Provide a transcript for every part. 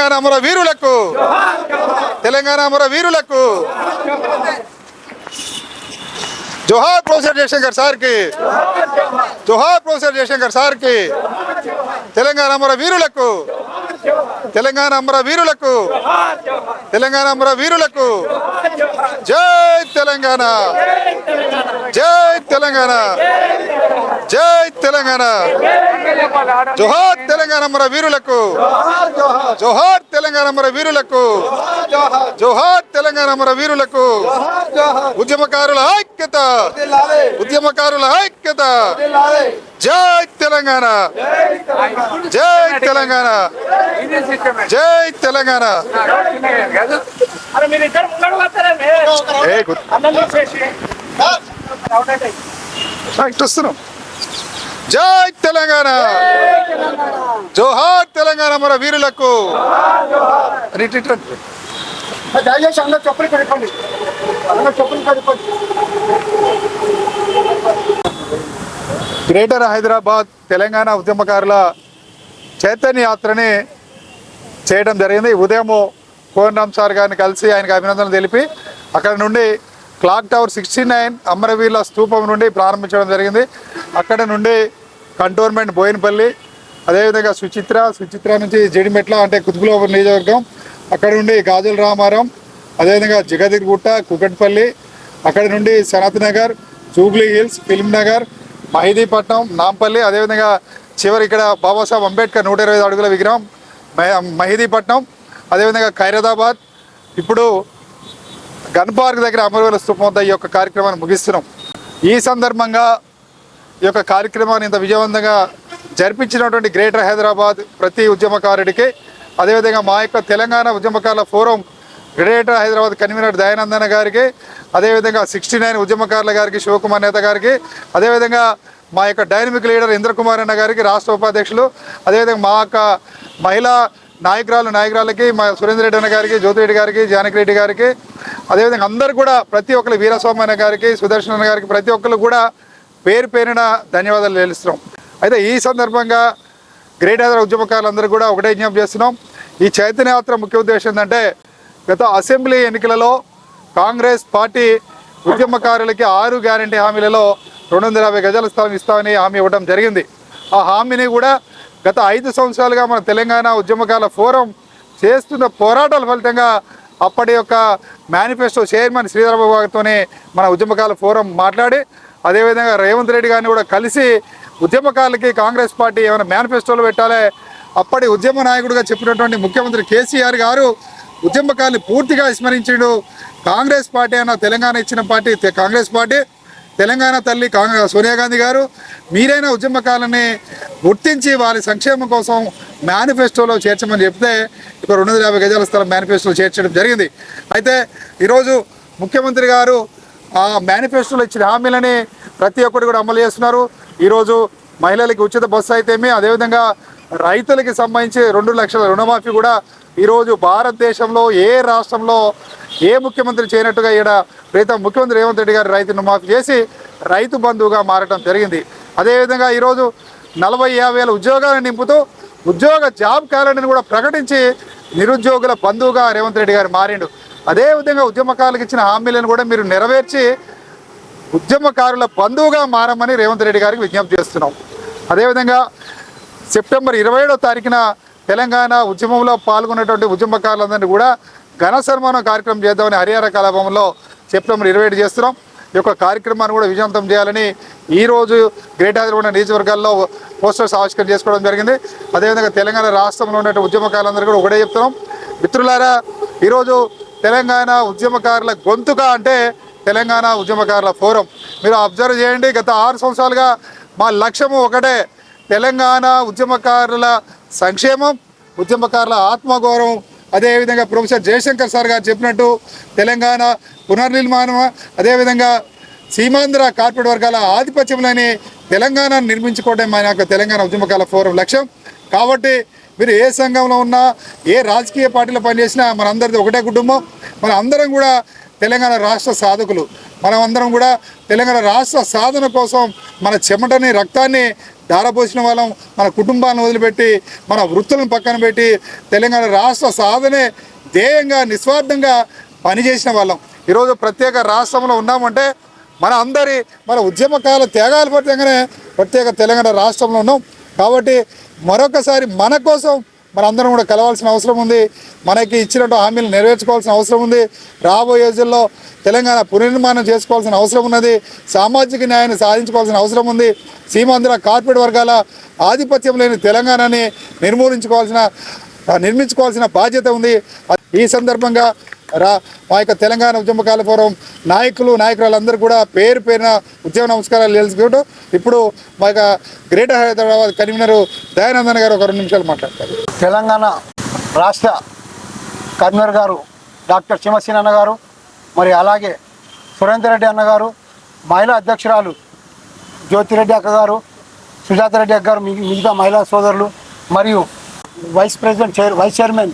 తెలంగాణ అమర వీరులకు. తెలంగాణ అమర వీరులకు. జోహార్ ప్రొఫెసర్ జయశంకర్ సార్కి. జోహార్ ప్రొఫెసర్ జయశంకర్ సార్కి. తెలంగాణ అమర వీరులకు. తెలంగాణ అమర వీరులకు. తెలంగాణ అమర వీరులకు. జై తెలంగాణ. జై తెలంగాణ. జై తెలంగాణ. జోహార్ తెలంగాణ అమర వీరులకు. జోహార్ తెలంగాణ అమర వీరులకు. జోహార్ తెలంగాణ అమర వీరులకు. ఉద్యమకారుల ఐక్యత. ఉద్యమకారుల ఐక్యత. జై తెలంగాణ. జై తెలంగాణ. జై తెలంగాణ. అరే మీరు ఇద్దరు ముంగడు వస్తారండి ఏ గు- అన్నం తీసేసి. ఆ, ఇటు వస్తున్నాం. జై తెలంగాణ. జోహార్ తెలంగాణ మన వీరులకు. అని ఇటు ఇటు రండి. దయచేసి అందరూ చెప్పులు కడిపండి అందరూ చెప్పులు కడిపండి గ్రేటర్ హైదరాబాద్ తెలంగాణ ఉద్యమకారుల చైతన్య యాత్రని చేయడం జరిగింది. ఉదయం కోనరామ్ సార్ గారిని కలిసి ఆయనకు అభినందనలు తెలిపి అక్కడ నుండి క్లాక్ టవర్ సిక్స్టీ నైన్ అమరవీల స్తూపం నుండి ప్రారంభించడం జరిగింది. అక్కడ నుండి కంటోన్మెంట్ బోయినపల్లి అదేవిధంగా సుచిత్ర సుచిత్ర నుంచి జడిమెట్ల అంటే కుతుకులో నియోజకవర్గం అక్కడ నుండి గాజుల రామారం అదేవిధంగా జగదిరిగుట్ట కుకట్పల్లి అక్కడ నుండి సనత్ నగర్ జూబ్లీ హిల్స్ ఫిల్మ్ నగర్ మహిదీపట్నం నాంపల్లి అదేవిధంగా చివరి ఇక్కడ బాబాసాహెబ్ అంబేద్కర్ నూట ఇరవై అడుగుల విగ్రహం మహ- మహిదీపట్నం అదేవిధంగా ఖైరదాబాద్. ఇప్పుడు గన్ పార్క్ దగ్గర అమరవీరుల స్థూపం వద్ద ఈ యొక్క కార్యక్రమాన్ని ముగిస్తున్నాం. ఈ సందర్భంగా ఈ యొక్క కార్యక్రమాన్ని ఇంత విజయవంతంగా జరిపించినటువంటి గ్రేటర్ హైదరాబాద్ ప్రతి ఉద్యమకారుడికి అదేవిధంగా మా యొక్క తెలంగాణ ఉద్యమకారుల forum greater Hyderabad convener Dayananda గారికి అదేవిధంగా సిక్స్టీ నైన్ ఉద్యమకారుల గారికి శివకుమార్ నేత గారికి అదేవిధంగా మా యొక్క డైనమిక్ లీడర్ ఇంద్రకుమార్ అన్న గారికి రాష్ట్ర ఉపాధ్యక్షులు అదేవిధంగా మా యొక్క మహిళా నాయకురాలు నాయకురాలకి మా సురేంద్ర రెడ్డి అన్న గారికి జ్యోతిరెడ్డి గారికి జానకిరెడ్డి గారికి అదేవిధంగా అందరు కూడా ప్రతి ఒక్కరు వీరస్వామి గారికి సుదర్శన గారికి ప్రతి ఒక్కరు కూడా పేరు పేరిన ధన్యవాదాలు తెలుస్తున్నాం. అయితే ఈ సందర్భంగా గ్రేట్ హైదరాబాద్ ఉద్యమకారులందరూ కూడా ఒకటే జ్ఞాపం చేస్తున్నాం. ఈ చైతన్య యాత్ర ముఖ్య ఉద్దేశం ఏంటంటే గత అసెంబ్లీ ఎన్నికలలో కాంగ్రెస్ పార్టీ ఉద్యమకారులకి ఆరు గ్యారంటీ హామీలలో రెండు వందల యాభై గజాల స్థలం ఇస్తామని హామీ ఇవ్వడం జరిగింది. ఆ హామీని కూడా గత ఐదు సంవత్సరాలుగా మన తెలంగాణ ఉద్యమకాల ఫోరం చేస్తున్న పోరాటాల ఫలితంగా అప్పటి యొక్క మేనిఫెస్టో చైర్మన్ శ్రీధరబాబు గారితోనే మన ఉద్యమకాల ఫోరం మాట్లాడి అదేవిధంగా రేవంత్ రెడ్డి గారిని కూడా కలిసి ఉద్యమకాలకి కాంగ్రెస్ పార్టీ ఏమైనా మేనిఫెస్టోలు పెట్టాలి. అప్పటి ఉద్యమ నాయకుడిగా చెప్పినటువంటి ముఖ్యమంత్రి కేసీఆర్ గారు ఉద్యమకాన్ని పూర్తిగా విస్మరించాడు. కాంగ్రెస్ పార్టీ అన్న తెలంగాణ ఇచ్చిన పార్టీ కాంగ్రెస్ పార్టీ. తెలంగాణ తల్లి కాంగ్రెస్ సోనియా గాంధీ గారు మీరైన ఉద్యమకాలని గుర్తించి వారి సంక్షేమం కోసం మేనిఫెస్టోలో చేర్చమని చెప్తే ఇప్పుడు రెండు వందల యాభై గజాల స్థలం మేనిఫెస్టోలో చేర్చడం జరిగింది. అయితే ఈరోజు ముఖ్యమంత్రి గారు ఆ మేనిఫెస్టోలో ఇచ్చిన హామీలని ప్రతి ఒక్కరు కూడా అమలు చేస్తున్నారు. ఈరోజు మహిళలకి ఉచిత బస్సు అయితేమి అదేవిధంగా రైతులకి సంబంధించి రెండు లక్షల రుణమాఫీ కూడా ఈరోజు భారతదేశంలో ఏ రాష్ట్రంలో ఏ ముఖ్యమంత్రి చేయనట్టుగా ఇక్కడ ప్రీతం ముఖ్యమంత్రి రేవంత్ రెడ్డి గారు రైతును మాఫీ చేసి రైతు బంధువుగా మారడం జరిగింది. అదేవిధంగా ఈరోజు నలభై యాభై వేల ఉద్యోగాలను నింపుతూ ఉద్యోగ జాబ్ క్యాలెండర్ని కూడా ప్రకటించి నిరుద్యోగుల బంధువుగా రేవంత్ రెడ్డి గారు మారిండు. అదేవిధంగా ఉద్యమకారులకు ఇచ్చిన హామీలను కూడా మీరు నెరవేర్చి ఉద్యమకారుల బంధువుగా మారమని రేవంత్ రెడ్డి గారికి విజ్ఞప్తి చేస్తున్నాం. అదేవిధంగా సెప్టెంబర్ ఇరవై ఏడో తారీఖున తెలంగాణ ఉద్యమంలో పాల్గొన్నటువంటి ఉద్యమకారులందరినీ కూడా ఘన సన్మానం కార్యక్రమం చేద్దామని హరిహర కళాభవంలో సెప్టెంబర్ ఇరవై ఏడు చేస్తున్నాం. ఈ యొక్క కార్యక్రమాన్ని కూడా విజయవంతం చేయాలని ఈరోజు గ్రేట్ హైదరాబాద్ నియోజకవర్గాల్లో పోస్టర్స్ ఆవిష్కరణ చేసుకోవడం జరిగింది. అదేవిధంగా తెలంగాణ రాష్ట్రంలో ఉన్నటువంటి ఉద్యమకారులందరూ కూడా ఒకటే చెప్తున్నాం. మిత్రులారా ఈరోజు తెలంగాణ ఉద్యమకారుల గొంతుక అంటే తెలంగాణ ఉద్యమకారుల ఫోరం. మీరు అబ్జర్వ్ చేయండి గత ఆరు సంవత్సరాలుగా మా లక్ష్యము ఒకటే తెలంగాణ ఉద్యమకారుల సంక్షేమం ఉద్యమకారుల ఆత్మగౌరవం. అదేవిధంగా ప్రొఫెసర్ జయశంకర్ సార్ గారు చెప్పినట్టు తెలంగాణ పునర్నిర్మాణం అదేవిధంగా సీమాంధ్ర కార్పొరేట్ వర్గాల ఆధిపత్యంలోని తెలంగాణను నిర్మించుకోవడం మన యొక్క తెలంగాణ ఉద్యమకాల ఫోరం లక్ష్యం. కాబట్టి మీరు ఏ సంఘంలో ఉన్నా ఏ రాజకీయ పార్టీలో పనిచేసినా మనందరిది ఒకటే కుటుంబం. మన అందరం కూడా తెలంగాణ రాష్ట్ర సాధకులు. మనం అందరం కూడా తెలంగాణ రాష్ట్ర సాధన కోసం మన చెమటని రక్తాన్ని దారపోసిన వాళ్ళం మన కుటుంబాన్ని వదిలిపెట్టి మన వృత్తులను పక్కన పెట్టి తెలంగాణ రాష్ట్ర సాధనే ధ్యేయంగా నిస్వార్థంగా పనిచేసిన వాళ్ళం. ఈరోజు ప్రత్యేక రాష్ట్రంలో ఉన్నామంటే మన అందరి మన ఉద్యమకాల త్యాగాలు ఫలితంగానే ప్రత్యేక తెలంగాణ రాష్ట్రంలో ఉన్నాం. కాబట్టి మరొకసారి మన కోసం మనందరం కూడా కలవాల్సిన అవసరం ఉంది. మనకి ఇచ్చినట్టు హామీలు నెరవేర్చుకోవాల్సిన అవసరం ఉంది. రాబోయే రోజుల్లో తెలంగాణ పునర్నిర్మాణం చేసుకోవాల్సిన అవసరం ఉన్నది. సామాజిక న్యాయాన్ని సాధించుకోవాల్సిన అవసరం ఉంది. సీమాంధ్ర కార్పొరేట్ వర్గాల ఆధిపత్యం లేని తెలంగాణని నిర్మూలించుకోవాల్సిన నిర్మించుకోవాల్సిన బాధ్యత ఉంది. ఈ సందర్భంగా రా. మా యొక్క తెలంగాణ ఉద్యమకాల పూర్వం నాయకులు నాయకురాలందరూ కూడా పేరు పేరున ఉద్యమ నమస్కారాలు తెలుసుకుంటూ ఇప్పుడు మా యొక్క గ్రేటర్ హైదరాబాద్ కన్వీనరు దయానందన్ గారు ఒక రెండు నిమిషాలు మాట్లాడతారు. తెలంగాణ రాష్ట్ర కన్వీనర్ గారు డాక్టర్ చిమసీన్ అన్న గారు మరి అలాగే సురేందర్ రెడ్డి అన్న గారు మహిళా అధ్యక్షురాలు జ్యోతిరెడ్డి అక్క గారు సుజాత రెడ్డి అక్కగారు మిగతా మహిళా సోదరులు మరియు vice president chair vice chairman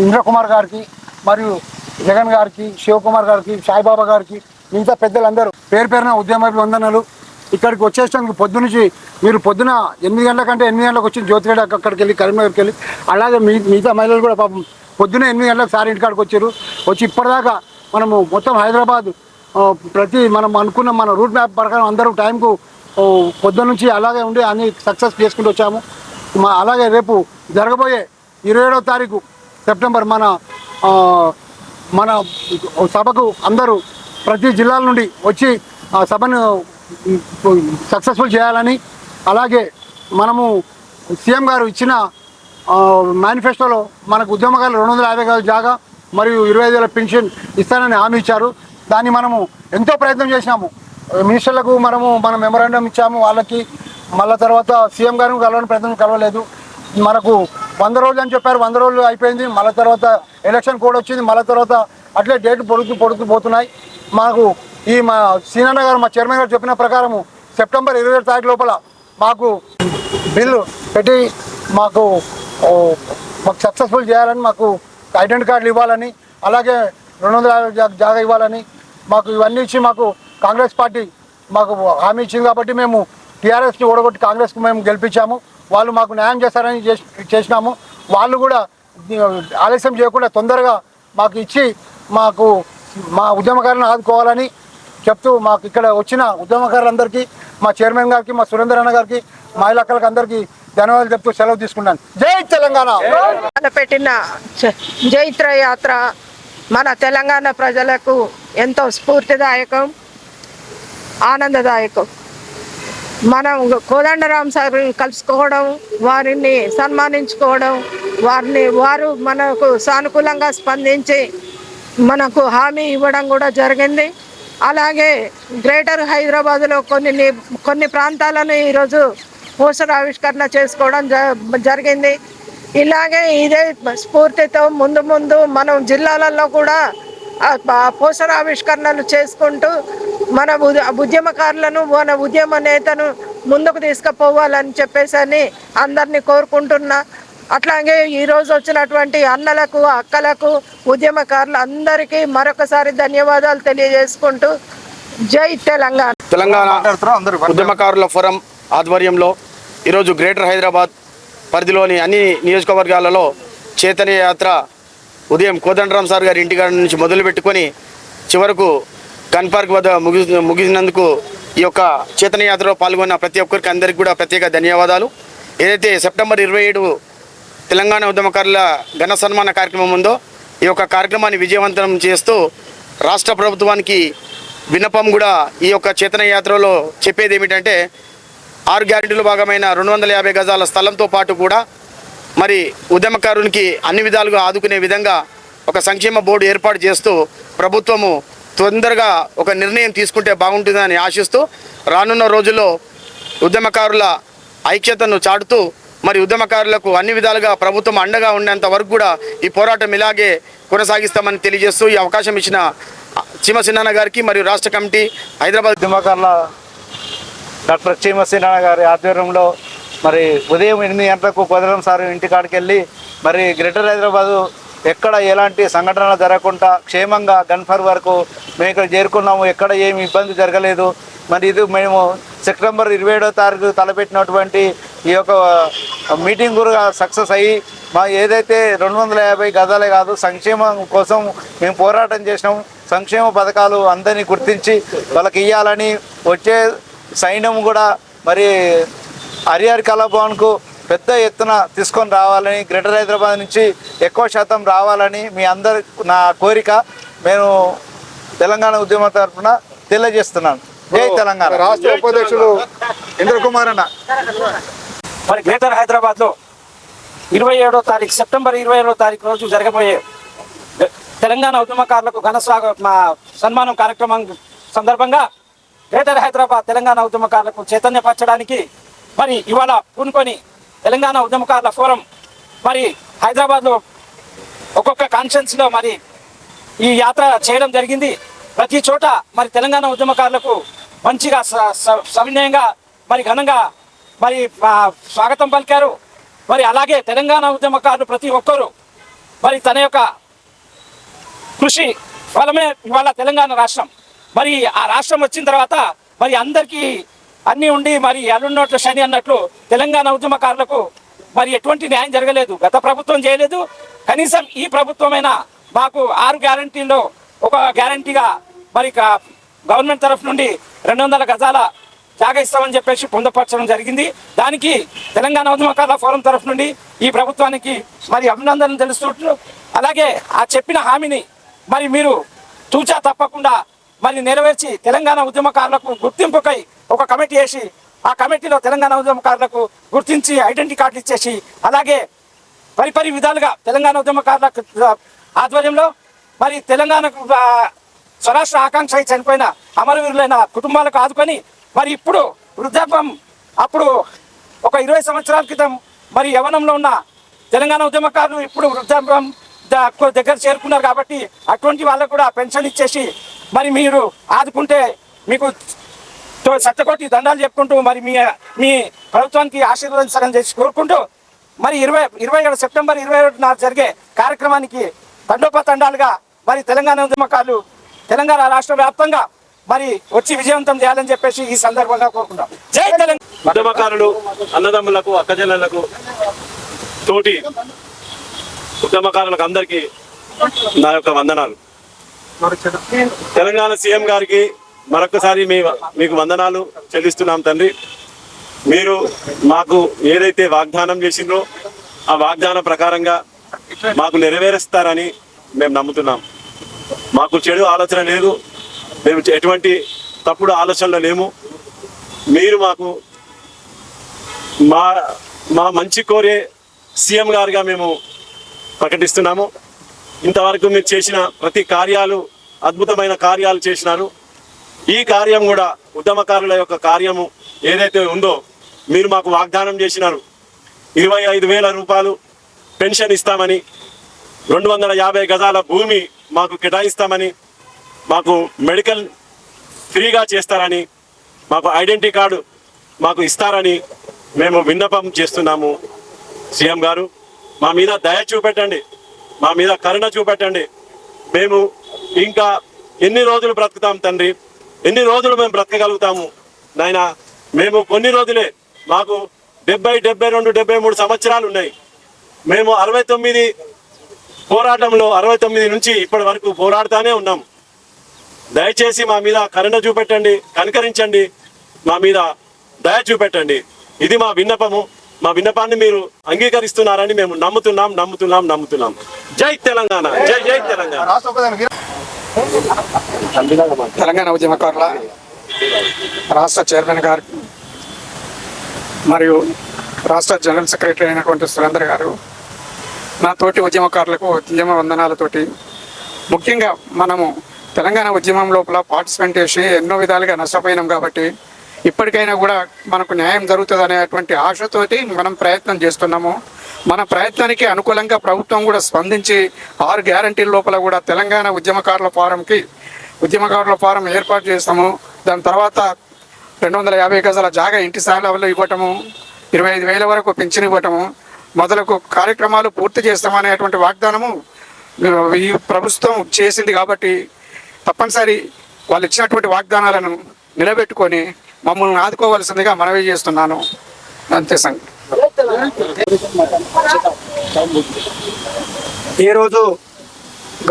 Indrakumar గారికి మరియు జగన్ గారికి శివకుమార్ గారికి సాయిబాబా గారికి మిగతా పెద్దలందరూ పేరు పేరున ఉద్యమ వందనలు. ఇక్కడికి వచ్చేసానికి పొద్దునుంచి మీరు పొద్దున ఎనిమిది గంటల కంటే ఎనిమిది గంటలకు వచ్చి జ్యోతిరెడ్డి అక్కడికి వెళ్ళి కరీంనగర్కి వెళ్ళి అలాగే మీ మిగతా మహిళలు కూడా పాపం పొద్దున ఎనిమిది గంటలకు సార్ ఇంటికాడికి వచ్చారు. వచ్చి ఇప్పటిదాకా మనము మొత్తం హైదరాబాద్ ప్రతి మనం అనుకున్న మన రూట్ మ్యాప్ ప్రకారం అందరూ టైంకు ఓ, పొద్దున్న నుంచి అలాగే ఉండి అన్ని సక్సెస్ చేసుకుంటూ వచ్చాము. మా అలాగే రేపు జరగబోయే ఇరవై ఏడవ తారీఖు సెప్టెంబర్ మన మన సభకు అందరూ ప్రతి జిల్లాల నుండి వచ్చి ఆ సభను సక్సెస్ఫుల్ చేయాలని అలాగే మనము సీఎం గారు ఇచ్చిన మేనిఫెస్టోలో మనకు ఉద్యమకాలు రెండు వందల యాభై గజాల జాగా మరియు ఇరవై ఐదు వేల పెన్షన్ ఇస్తానని హామీ ఇచ్చారు. దాన్ని మనము ఎంతో ప్రయత్నం చేసినాము. మినిస్టర్లకు మనము మన మెమరాండం ఇచ్చాము వాళ్ళకి. మళ్ళా తర్వాత సీఎం గారిని కలవని ప్రయత్నం కలవలేదు. మనకు వంద రోజులు అని చెప్పారు వంద రోజులు అయిపోయింది. మళ్ళీ తర్వాత ఎలక్షన్ కోడ్ వచ్చింది. మళ్ళీ తర్వాత అట్లే డేట్ పొడుతూ పొడుతూ పోతున్నాయి. మాకు ఈ మా సీనన్న గారు మా చైర్మన్ గారు చెప్పిన ప్రకారము సెప్టెంబర్ ఇరవై ఏడు తారీఖు లోపల మాకు బిల్లు పెట్టి మాకు మాకు సక్సెస్ఫుల్ చేయాలని మాకు ఐడెంటి కార్డులు ఇవ్వాలని అలాగే రెండు వందల జాగా ఇవ్వాలని మాకు ఇవన్నీ ఇచ్చి మాకు కాంగ్రెస్ పార్టీ మాకు హామీ ఇచ్చింది కాబట్టి మేము టీఆర్ఎస్ని ఓడగొట్టి కాంగ్రెస్కి మేము గెలిపించాము. వాళ్ళు మాకు న్యాయం చేస్తారని చేసి చేసినాము. వాళ్ళు కూడా ఆలస్యం చేయకుండా తొందరగా మాకు ఇచ్చి మాకు మా ఉద్యమకారులను ఆదుకోవాలని చెప్తూ మాకు ఇక్కడ వచ్చిన ఉద్యమకారులందరికీ మా చైర్మన్ గారికి మా సురేందర్ అన్న గారికి మహిళక్కలకి అందరికీ ధన్యవాదాలు చెప్తూ సెలవు తీసుకున్నాను. జై తెలంగాణ! పెట్టిన జైత్ర యాత్ర మన తెలంగాణ ప్రజలకు ఎంతో స్ఫూర్తిదాయకం ఆనందదాయకం. మనం కోదండరాం సార్ కలుసుకోవడం వారిని సన్మానించుకోవడం వారిని వారు మనకు సానుకూలంగా స్పందించి మనకు హామీ ఇవ్వడం కూడా జరిగింది. అలాగే గ్రేటర్ హైదరాబాద్లో కొన్ని కొన్ని ప్రాంతాలను ఈరోజు పోస్టర్ ఆవిష్కరణ చేసుకోవడం జ- జరిగింది. ఇలాగే ఇదే స్ఫూర్తితో ముందు ముందు మనం జిల్లాలలో కూడా ఆ ప- పోస్టర్ ఆవిష్కరణలు చేసుకుంటూ మన ఉద- ఉద్యమకారులను మన ఉద్యమ నేతను ముందుకు తీసుకుపోవాలని చెప్పేసి అని అందరినీ కోరుకుంటున్నా. అట్లాగే ఈరోజు వచ్చినటువంటి అన్నలకు అక్కలకు ఉద్యమకారులు అందరికీ మరొకసారి ధన్యవాదాలు తెలియజేసుకుంటూ జై తెలంగాణ. తెలంగాణ ఉద్యమకారుల ఫోరం ఆధ్వర్యంలో ఈరోజు గ్రేటర్ హైదరాబాద్ పరిధిలోని అన్ని నియోజకవర్గాలలో చైతన్య యాత్ర ఉదయం కోదండరామ్ సార్ గారి ఇంటికాడ నుంచి మొదలు పెట్టుకొని చివరకు గన్ పార్క్ వద్ద ముగి ముగిసినందుకు ఈ యొక్క చేతనయాత్రలో పాల్గొన్న ప్రతి ఒక్కరికి అందరికీ కూడా ప్రత్యేక ధన్యవాదాలు. ఏదైతే సెప్టెంబర్ ఇరవై ఏడు తెలంగాణ ఉద్యమకారుల ఘన సన్మాన కార్యక్రమం ఉందో ఈ యొక్క కార్యక్రమాన్ని విజయవంతం చేస్తూ రాష్ట్ర ప్రభుత్వానికి విన్నపం కూడా ఈ యొక్క చేతన యాత్రలో చెప్పేది ఏమిటంటే ఆరు గ్యారెంటీలు భాగమైన రెండు వందల యాభై గజాల స్థలంతో పాటు కూడా మరి ఉద్యమకారునికి అన్ని విధాలుగా ఆదుకునే విధంగా ఒక సంక్షేమ బోర్డు ఏర్పాటు చేస్తూ ప్రభుత్వము తొందరగా ఒక నిర్ణయం తీసుకుంటే బాగుంటుందని ఆశిస్తూ రానున్న రోజుల్లో ఉద్యమకారుల ఐక్యతను చాటుతూ మరి ఉద్యమకారులకు అన్ని విధాలుగా ప్రభుత్వం అండగా ఉండేంత వరకు కూడా ఈ పోరాటం ఇలాగే కొనసాగిస్తామని తెలియజేస్తూ ఈ అవకాశం ఇచ్చిన చిమసిన్నాన్న గారికి మరియు రాష్ట్ర కమిటీ హైదరాబాద్ ఉద్యమకారుల డాక్టర్ చీమసీనారాయణ గారి ఆధ్వర్యంలో మరి ఉదయం ఎనిమిది గంటలకు కుదరం సార్ ఇంటికాడికి వెళ్ళి మరి గ్రేటర్ హైదరాబాదు ఎక్కడ ఎలాంటి సంఘటనలు జరగకుండా క్షేమంగా గన్ఫర్ వరకు మేము ఇక్కడ చేరుకున్నాము ఎక్కడ ఏమి ఇబ్బంది జరగలేదు. మరి ఇది మేము సెప్టెంబర్ ఇరవై ఏడో తారీఖు తలపెట్టినటువంటి ఈ యొక్క మీటింగ్ కూడా సక్సెస్ అయ్యి మా ఏదైతే రెండు వందల యాభై గదాలే కాదు సంక్షేమం కోసం మేము పోరాటం చేసినాం. సంక్షేమ పథకాలు అందరినీ గుర్తించి వాళ్ళకి ఇవ్వాలని వచ్చే సైన్యం కూడా మరి హరిహర్ కళాభవన్కు పెద్ద ఎత్తున తీసుకొని రావాలని గ్రేటర్ హైదరాబాద్ నుంచి ఎక్కువ శాతం రావాలని మీ అందరి నా కోరిక. నేను తెలంగాణ ఉద్యమ తరఫున తెలియజేస్తున్నాను. జై తెలంగాణ. రాష్ట్ర ఉపాధ్యక్షులు ఇంద్ర కుమార్ అన్న. మరి గ్రేటర్ హైదరాబాద్లో ఇరవై ఏడో తారీఖు సెప్టెంబర్ ఇరవై ఏడో తారీఖు రోజు జరగబోయే తెలంగాణ ఉద్యమకారులకు ఘన స్వాగ సన్మానం కార్యక్రమం సందర్భంగా గ్రేటర్ హైదరాబాద్ తెలంగాణ ఉద్యమకారులకు చైతన్యపరచడానికి మరి ఇవాళ పూనుకొని తెలంగాణ ఉద్యమకారుల ఫోరం మరి హైదరాబాద్లో ఒక్కొక్క కాన్ఫరెన్స్లో మరి ఈ యాత్ర చేయడం జరిగింది. ప్రతి చోట మరి తెలంగాణ ఉద్యమకారులకు మంచిగా స- స- సవినయంగా మరి ఘనంగా మరి స్వాగతం పలికారు. మరి అలాగే తెలంగాణ ఉద్యమకారులు ప్రతి ఒక్కరూ మరి తన యొక్క కృషి ఫలమే ఇవాళ తెలంగాణ రాష్ట్రం. మరి ఆ రాష్ట్రం వచ్చిన తర్వాత మరి అందరికీ అన్నీ ఉండి మరి ఎల్లుండోట్ల శని అన్నట్లు తెలంగాణ ఉద్యమకారులకు మరి ఎటువంటి న్యాయం జరగలేదు. గత ప్రభుత్వం చేయలేదు. కనీసం ఈ ప్రభుత్వమైనా మాకు ఆరు గ్యారంటీల్లో ఒక గ్యారంటీగా మరి గవర్నమెంట్ తరఫు నుండి రెండు వందల గజాల జాగా ఇస్తామని చెప్పేసి పొందపరచడం జరిగింది. దానికి తెలంగాణ ఉద్యమకారుల ఫోరం తరఫు నుండి ఈ ప్రభుత్వానికి మరి అభినందనలు తెలుస్తుంటూ అలాగే ఆ చెప్పిన హామీని మరి మీరు తూచా తప్పకుండా మరి నెరవేర్చి తెలంగాణ ఉద్యమకారులకు గుర్తింపుకై ఒక కమిటీ వేసి ఆ కమిటీలో తెలంగాణ ఉద్యమకారులకు గుర్తించి ఐడెంటిటీ కార్డులు ఇచ్చేసి అలాగే పరిపరి విధాలుగా తెలంగాణ ఉద్యమకారుల ఆధ్వర్యంలో మరి తెలంగాణకు స్వరాష్ట్ర ఆకాంక్ష చనిపోయిన అమరవీరులైన కుటుంబాలకు ఆదుకొని మరి ఇప్పుడు వృద్ధాప్యం అప్పుడు ఒక ఇరవై సంవత్సరాల క్రితం మరి యవనంలో ఉన్న తెలంగాణ ఉద్యమకారులు ఇప్పుడు వృద్ధాప్యం దగ్గర చేరుకున్నారు కాబట్టి అటువంటి వాళ్ళకు కూడా పెన్షన్ ఇచ్చేసి మరి మీరు ఆదుకుంటే మీకు తో సత్యకోటి దండాలు చెప్పుకుంటూ మరి మీ మీ ప్రభుత్వానికి ఆశీర్వదించాలని చేసి కోరుకుంటూ మరి ఇరవై ఇరవై ఏడు సెప్టెంబర్ ఇరవై ఏడు నాడు జరిగే కార్యక్రమానికి తండోపతండాలుగా మరి తెలంగాణ ఉద్యమకారులు తెలంగాణ రాష్ట్ర వ్యాప్తంగా మరి వచ్చి విజయవంతం చేయాలని చెప్పేసి ఈ సందర్భంగా కోరుకుంటాం జై తెలంగాణ! ఉద్యమకారులు అన్నదమ్ములకు అక్కజనులకు తోటి ఉద్యమకారులకు అందరికీ నా యొక్క వందనాలు. తెలంగాణ సీఎం గారికి మరొకసారి మీ మీకు వందనాలు చెల్లిస్తున్నాం తండ్రి. మీరు మాకు ఏదైతే వాగ్దానం చేసిందో ఆ వాగ్దాన ప్రకారంగా మాకు నెరవేరుస్తారని మేము నమ్ముతున్నాం. మాకు చెడు ఆలోచన లేదు మేము ఎటువంటి తప్పుడు ఆలోచనలు లేము. మీరు మాకు మా మా మంచి కోరే సీఎం గారుగా మేము ప్రకటిస్తున్నాము. ఇంతవరకు మీరు చేసిన ప్రతి కార్యాలు అద్భుతమైన కార్యాలు చేసినారు. ఈ కార్యం కూడా ఉద్యమకారుల యొక్క కార్యము ఏదైతే ఉందో మీరు మాకు వాగ్దానం చేసినారు. ఇరవై ఐదు వేల రూపాయలు పెన్షన్ ఇస్తామని రెండు వందల యాభై గజాల భూమి మాకు కేటాయిస్తామని మాకు మెడికల్ ఫ్రీగా చేస్తారని మాకు ఐడెంటిటీ కార్డు మాకు ఇస్తారని మేము విన్నపం చేస్తున్నాము. సీఎం గారు మా మీద దయ చూపెట్టండి. మా మీద కరుణ చూపెట్టండి. మేము ఇంకా ఎన్ని రోజులు బ్రతుకుతాం తండ్రి? ఎన్ని రోజులు మేము బ్రతకగలుగుతాము? నాయన మేము కొన్ని రోజులే మాకు డెబ్బై డెబ్బై రెండు డెబ్బై మూడు సంవత్సరాలు ఉన్నాయి. మేము అరవై తొమ్మిది పోరాటంలో అరవై తొమ్మిది నుంచి ఇప్పటి వరకు పోరాడుతూనే ఉన్నాం. దయచేసి మా మీద కరుణ చూపెట్టండి కనికరించండి. మా మీద దయ చూపెట్టండి. ఇది మా విన్నపము. మా విన్నపాన్ని మీరు అంగీకరిస్తున్నారని మేము నమ్ముతున్నాం నమ్ముతున్నాం నమ్ముతున్నాం. జై తెలంగాణ జై జై తెలంగాణ. తెలంగాణ ఉద్యమకారుల రాష్ట్ర చైర్మన్ గారు మరియు రాష్ట్ర జనరల్ సెక్రటరీ అయినటువంటి సురేందర్ గారు నా తోటి ఉద్యమకారులకు ఉద్యమ వందనాలతోటి ముఖ్యంగా మనము తెలంగాణ ఉద్యమం లోపల పార్టిసిపేట్ చేసి ఎన్నో విధాలుగా నష్టపోయినాం కాబట్టి ఇప్పటికైనా కూడా మనకు న్యాయం జరుగుతుంది అనేటువంటి ఆశతోటి మనం ప్రయత్నం చేస్తున్నాము. మన ప్రయత్నానికి అనుకూలంగా ప్రభుత్వం కూడా స్పందించి ఆరు గ్యారంటీల లోపల కూడా తెలంగాణ ఉద్యమకారుల ఫారంకి ఉద్యమకారుల ఫారం ఏర్పాటు చేస్తాము. దాని తర్వాత రెండు వందల యాభై గజాల జాగా ఇంటి స్థాయిలో ఇవ్వటము ఇరవై ఐదు వేల వరకు పెన్షన్ ఇవ్వటము మొదలగు కార్యక్రమాలు పూర్తి చేస్తామనేటువంటి వాగ్దానము ఈ ప్రభుత్వం చేసింది కాబట్టి తప్పనిసరి వాళ్ళు ఇచ్చినటువంటి వాగ్దానాలను నిలబెట్టుకొని మమ్మల్ని ఆదుకోవాల్సిందిగా మనవి చేస్తున్నాను. అంతే సంగతి. ఈరోజు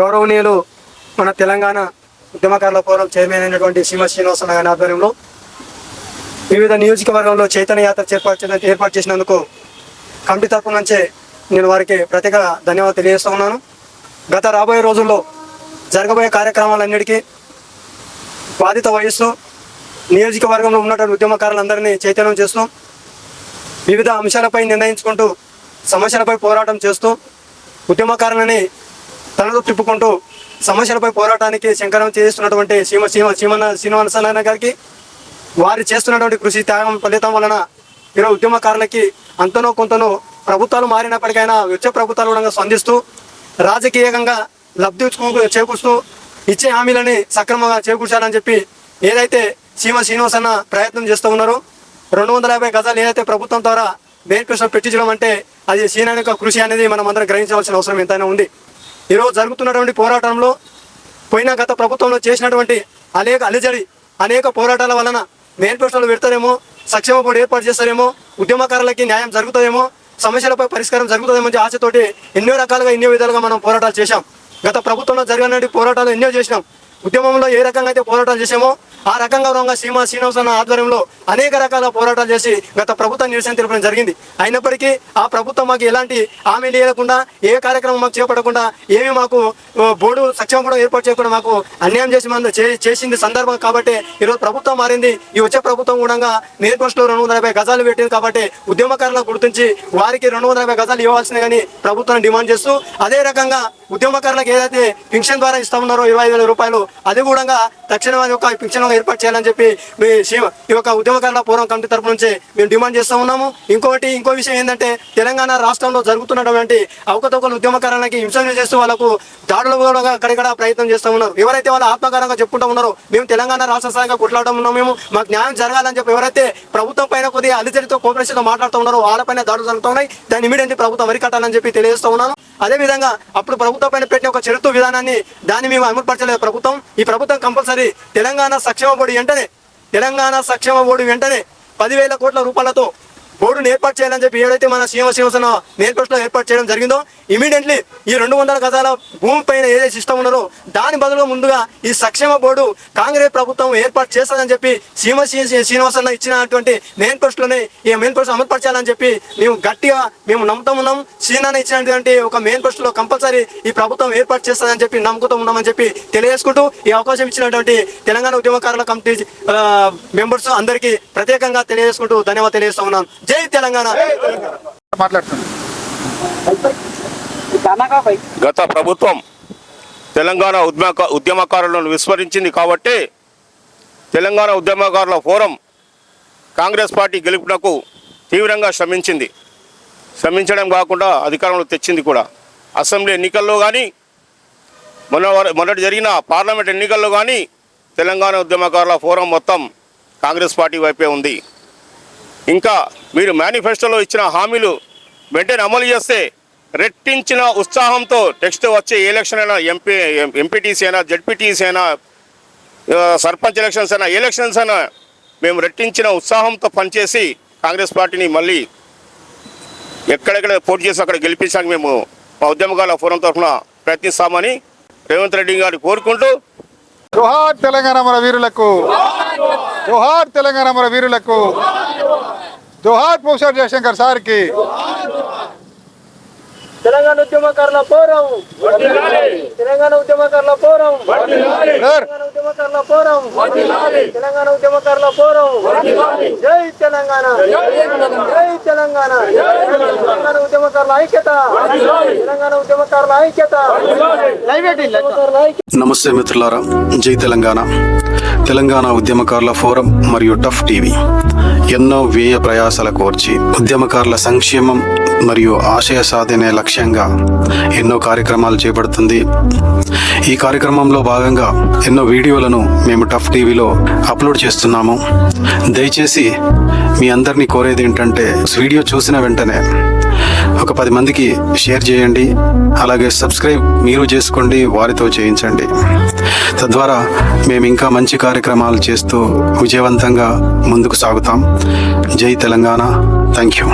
గౌరవనీయులు మన తెలంగాణ ఉద్యమకారుల ఫోరం చైర్మన్ అయినటువంటి శ్రీమ శ్రీనివాసరావు గారి ఆధ్వర్యంలో వివిధ నియోజకవర్గంలో చైతన్య యాత్ర ఏర్పాటు ఏర్పాటు చేసినందుకు కమిటీ తరపు నుంచే నేను వారికి ప్రత్యేక ధన్యవాదాలు తెలియజేస్తూ ఉన్నాను. గత రాబోయే రోజుల్లో జరగబోయే కార్యక్రమాలన్నిటికీ బాధ్యత వహిస్తూ నియోజకవర్గంలో ఉన్నటువంటి ఉద్యమకారులందరినీ చైతన్యం చేస్తూ వివిధ అంశాలపై నిర్ణయించుకుంటూ సమస్యలపై పోరాటం చేస్తూ ఉద్యమకారులని తనతో తిప్పుకుంటూ సమస్యలపై పోరాటానికి శంకరం చేస్తున్నటువంటి సీమ సీమ సీమన్న శ్రీనివాసనారాయణ గారికి వారు చేస్తున్నటువంటి కృషి త్యాగం ఫలితం వలన ఈరోజు ఉద్యమకారులకి అంతనో కొంతనో ప్రభుత్వాలు మారినప్పటికైనా వచ్చే ప్రభుత్వాలు కూడా స్పందిస్తూ రాజకీయంగా లబ్ధి చేకూరుస్తూ ఇచ్చే హామీలని సక్రమంగా చేకూర్చాలని చెప్పి ఏదైతే సీమ శ్రీనివాసన్న ప్రయత్నం చేస్తూ ఉన్నారు. రెండు వందల యాభై గజాలు ఏదైతే ప్రభుత్వం ద్వారా బెనిఫిట్స్ పెట్టించడం అంటే అది సీనా యొక్క కృషి అనేది మనం అందరం గ్రహించవలసిన అవసరం ఎంతైనా ఉంది. ఈరోజు జరుగుతున్నటువంటి పోరాటంలో పోయిన గత ప్రభుత్వంలో చేసినటువంటి అనేక అలిజడి అనేక పోరాటాల వలన మేనిఫెస్టోలు పెడతారేమో సక్షేమ బోర్డు ఏర్పాటు చేస్తారేమో ఉద్యమకారులకి న్యాయం జరుగుతుందేమో సమస్యలపై పరిష్కారం జరుగుతుందేమో ఆశతోటి ఎన్నో రకాలుగా ఎన్నో విధాలుగా మనం పోరాటాలు చేశాం. గత ప్రభుత్వంలో జరిగినటువంటి పోరాటాలు ఎన్నో చేసినాం. ఉద్యమంలో ఏ రకంగా అయితే పోరాటాలు చేసామో ఆ రకంగా రంగా సీమా శ్రీనివాసన్ ఆధ్వర్యంలో అనేక రకాల పోరాటాలు చేసి గత ప్రభుత్వం నిరసన తెలపడం జరిగింది. అయినప్పటికీ ఆ ప్రభుత్వం మాకు ఎలాంటి హామీ లేకుండా ఏ కార్యక్రమం మాకు చేపడకుండా ఏమి మాకు బోర్డు సక్షేమం కూడా ఏర్పాటు చేయకుండా మాకు అన్యాయం చేసి మన చేసింది సందర్భం కాబట్టి ఈరోజు ప్రభుత్వం మారింది. ఈ వచ్చే ప్రభుత్వం కూడా నేర్పోస్ట్లో రెండు వందల యాభై గజాలు పెట్టింది కాబట్టి ఉద్యమకారులను గుర్తించి వారికి రెండు వందల యాభై గజాలు ఇవ్వాల్సిన కానీ ప్రభుత్వాన్ని డిమాండ్ చేస్తూ అదే రకంగా ఉద్యమకారులకు ఏదైతే పింఛన్ ద్వారా ఇస్తా ఉన్నారో ఇరవై వేల రూపాయలు అది కూడా తక్షణం యొక్క పింఛన్ పింఛన్ ఏర్పాటు చేయాలని చెప్పి మీ ఈ యొక్క ఉద్యమకారుల పూర్వం కమిటీ తరపు నుంచి మేము డిమాండ్ చేస్తూ ఉన్నాము. ఇంకోటి ఇంకో విషయం ఏంటంటే తెలంగాణ రాష్ట్రంలో జరుగుతున్నటువంటి అవకతవకలు ఉద్యమకారులకి హింసలు చేస్తూ వాళ్ళకు దాడులు కూడా అక్కడిక్కడ ప్రయత్నం చేస్తూ ఉన్నారు. ఎవరైతే వాళ్ళు ఆత్మకారంగా చెప్పుకుంటూ ఉన్నారో మేము తెలంగాణ రాష్ట్ర స్థాయిగా కొట్లాడడం ఉన్నాం. మేము మాకు న్యాయం జరగాలని చెప్పి ఎవరైతే ప్రభుత్వం పైన కొద్దిగా అలిచడితో కోఆపరేషన్తో మాట్లాడుతూ ఉన్నారో వాళ్ళపైన దాడులు జరుగుతున్నాయి. దాన్ని ఇమీడియట్లీ ప్రభుత్వం అరికట్టాలని చెప్పి తెలియజేస్తూ ఉన్నాను. అదే విధంగా అప్పుడు ప్రభుత్వం పైన పెట్టిన ఒక చరిత్ర విధానాన్ని దాన్ని మేము అమలుపరచలేదు. ప్రభుత్వం ఈ ప్రభుత్వం కంపల్సరీ తెలంగాణ సంక్షేమ బోర్డు వెంటనే తెలంగాణ సంక్షేమ బోర్డు వెంటనే పదివేల కోట్ల రూపాయలతో బోర్డును ఏర్పాటు చేయాలని చెప్పి ఏడైతే మన సీఎం శివసేన మేనిఫెస్టోలో ఏర్పాటు చేయడం జరిగిందో ఇమీడియట్లీ ఈ రెండు వందల గజాల భూమి పైన ఏదైతే సిస్టమ్ ఉన్నారో దాని బదులు ముందుగా ఈ సంక్షేమ బోర్డు కాంగ్రెస్ ప్రభుత్వం ఏర్పాటు చేస్తుందని చెప్పి సీమ శ్రీనివాసన్న ఇచ్చినటువంటి మేనిఫెస్టోని ఈ మేనిఫెస్టో అమలుపరచాలని చెప్పి మేము గట్టిగా మేము నమ్ముతాం ఉన్నాం. సీనాన్న ఇచ్చినటువంటి ఒక మేనిఫెస్టోలో కంపల్సరీ ఈ ప్రభుత్వం ఏర్పాటు చేస్తుందని చెప్పి నమ్ముతూ ఉన్నామని చెప్పి తెలియజేసుకుంటూ ఈ అవకాశం ఇచ్చినటువంటి తెలంగాణ ఉద్యమకారుల కమిటీ మెంబర్స్ అందరికీ ప్రత్యేకంగా తెలియజేసుకుంటూ ధన్యవాదాలు తెలియజేస్తా ఉన్నాను జై తెలంగాణ. మాట్లాడుతున్నాను. గత ప్రభుత్వం తెలంగాణ ఉద్యమ ఉద్యమకారులను విస్మరించింది కాబట్టి తెలంగాణ ఉద్యమకారుల ఫోరం కాంగ్రెస్ పార్టీ గెలుపునకు తీవ్రంగా శ్రమించింది. శ్రమించడం కాకుండా అధికారంలో తెచ్చింది కూడా. అసెంబ్లీ ఎన్నికల్లో కానీ మొన్న మొన్నటి జరిగిన పార్లమెంట్ ఎన్నికల్లో కానీ తెలంగాణ ఉద్యమకారుల ఫోరం మొత్తం కాంగ్రెస్ పార్టీ వైపే ఉంది. ఇంకా మీరు మేనిఫెస్టోలో ఇచ్చిన హామీలు వెంటనే అమలు చేస్తే రెట్టించిన ఉత్సాహంతో నెక్స్ట్ వచ్చే ఎలక్షన్ అయినా ఎంపీ ఎంపీటీసీ అయినా జడ్పీటీసీ అయినా సర్పంచ్ ఎలక్షన్స్ అయినా ఎలక్షన్స్ అయినా మేము రెట్టించిన ఉత్సాహంతో పనిచేసి కాంగ్రెస్ పార్టీని మళ్ళీ ఎక్కడెక్కడ పోటీ చేసి అక్కడ గెలిపించడానికి మేము మా ఉద్యమకాల ఫోరం తరఫున ప్రయత్నిస్తామని రేవంత్ రెడ్డి గారిని కోరుకుంటూ జోహార్ తెలంగాణ మన వీరులకు జోహార్ తెలంగాణ మన వీరులకు జోహార్ ప్రొఫెసర్ జయశంకర్ సార్కి. తెలంగాణ ఉద్యమకారుల పోరం. తెలంగాణ ఉద్యమకారుల పోరం. సార్. తెలంగాణ ఉద్యమకారుల పోరం. తెలంగాణ ఉద్యమకారుల పోరం. జై తెలంగాణ. జై తెలంగాణ. తెలంగాణ ఉద్యమకారుల ఐక్యత. తెలంగాణ ఉద్యమకారుల ఐక్యత. నమస్తే మిత్రులారా. జై తెలంగాణ. తెలంగాణ ఉద్యమకారుల ఫోరం మరియు టఫ్ టీవీ. ఎన్నో వ్యయ ప్రయాసాల కోర్చి ఉద్యమకారుల సంక్షేమం మరియు ఆశయ సాధనే లక్ష్యంగా ఎన్నో కార్యక్రమాలు చేపడుతుంది. ఈ కార్యక్రమంలో భాగంగా ఎన్నో వీడియోలను మేము టఫ్ టీవీలో అప్లోడ్ చేస్తున్నాము. దయచేసి మీ అందరినీ కోరేది ఏంటంటే వీడియో చూసిన వెంటనే ఒక పది మందికి షేర్ చేయండి. అలాగే సబ్స్క్రైబ్ మీరు చేసుకోండి వారితో చేయించండి. తద్వారా మేము ఇంకా మంచి కార్యక్రమాలు చేస్తూ విజయవంతంగా ముందుకు సాగుతాం. జై తెలంగాణ. Thank you